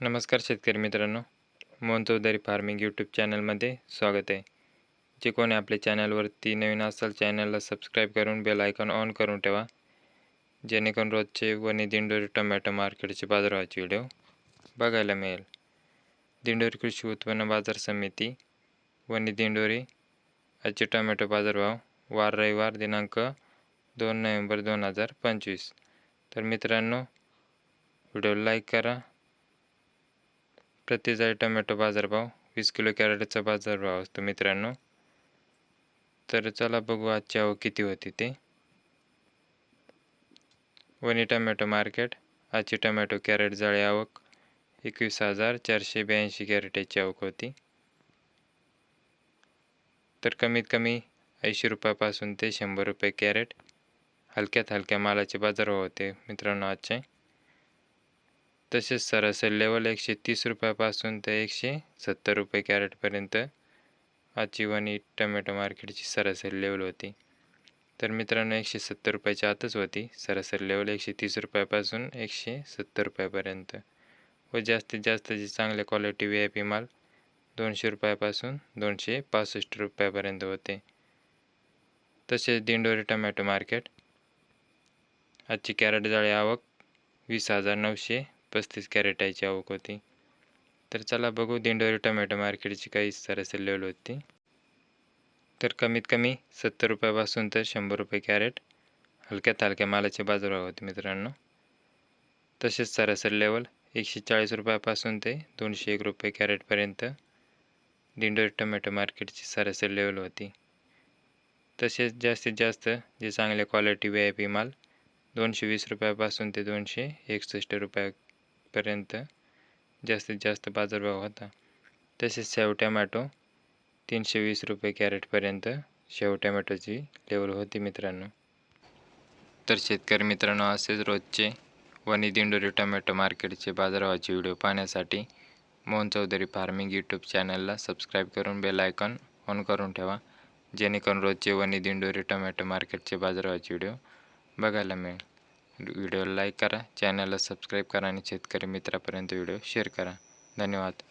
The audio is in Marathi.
नमस्कार शेतकरी मित्रांनो मोहन चौधरी फार्मिंग यूट्यूब चॅनलमध्ये स्वागत आहे. जे कोणी आपल्या चॅनलवरती नवीन असाल चॅनलला सबस्क्राईब करून बेल आयकॉन ऑन करून ठेवा. जेणेकरून रोजचे वणी दिंडोरी टोमॅटो मार्केटचे बाजारभावाचे व्हिडिओ बघायला मिळेल. दिंडोरी कृषी उत्पन्न बाजार समिती वनी दिंडोरी आजचे टोमॅटो बाजारभाव वार रविवार दिनांक दोन नोव्हेंबर दोन हजार पंचवीस. तर मित्रांनो व्हिडिओ लाईक करा प्रति जाळी टोमॅटो बाजारभाव वीस किलो कॅरेटचा बाजारभाव असतो मित्रांनो. तर चला बघू आजची आवक किती होती ते. वनी टोमॅटो मार्केट आजची टोमॅटो कॅरेट जाळी आवक एकवीस हजार चारशे ब्याऐंशी कॅरेटची आवक होती. तर कमीत कमी ऐंशी रुपयापासून ते शंभर रुपये कॅरेट हलक्यात हलक्या मालाचे बाजारभाव होते मित्रांनो आजचे. तसेच सरासरी लेवल एकशे तीस रुपयापासून ते एकशे सत्तर रुपये कॅरेटपर्यंत आजची टमॅटो मार्केटची सरासरी लेवल होती. तर मित्रांनो एकशे सत्तर रुपयाच्या आतच होती. सरासरी लेवल एकशे तीस रुपयापासून एकशे सत्तर रुपयापर्यंत. व जास्तीत जास्त जे चांगल्या क्वालिटी व्ही आय पी माल दोनशे रुपयापासून दोनशे पासष्ट रुपयापर्यंत होते. तसेच दिंडोरी टमॅटो मार्केट आजची कॅरेट जाळी आवक वीस हजार नऊशे पस्तीस कॅरेटाची आवक होती. तर चला बघू दिंडोरी टोमॅटो मार्केटची काही सरासरी लेवल होती. तर कमीत कमी सत्तर रुपयापासून तर शंभर रुपये कॅरेट हलक्यात हलक्या मालाचे बाजारभाव होते मित्रांनो. तसेच सरासरी लेवल एकशे चाळीस रुपयापासून ते दोनशे एक रुपये कॅरेटपर्यंत दिंडोरी टोमॅटो मार्केटची सरासरी लेवल होती. तसेच जास्तीत जास्त जे चांगल्या क्वालिटी व्ही आय पी माल दोनशे वीस रुपयापासून ते दोनशे एकसष्ट रुपया पर्यंत जास्तीत जास्त बाजारभाव होता. तसेच शेव टमॅटो तीनशे वीस रुपये कॅरेटपर्यंत शेव टमॅटोची लेवल होती मित्रांनो. तर शेतकरी मित्रांनो असेच रोजचे वनी दिंडोरी टोमॅटो मार्केटचे बाजारभावाचे व्हिडिओ पाहण्यासाठी मोहन चौधरी फार्मिंग यूट्यूब चॅनलला सबस्क्राईब करून बेल आयकॉन ऑन करून ठेवा जेणेकरून रोजचे वनी दिंडोरी टोमॅटो मार्केटचे बाजारभावाचे व्हिडिओ बघायला मिळेल. व्हिडिओला लाईक करा चॅनलला सबस्क्राईब करा आणि शेतकरी मित्रापर्यंत व्हिडिओ शेअर करा. धन्यवाद.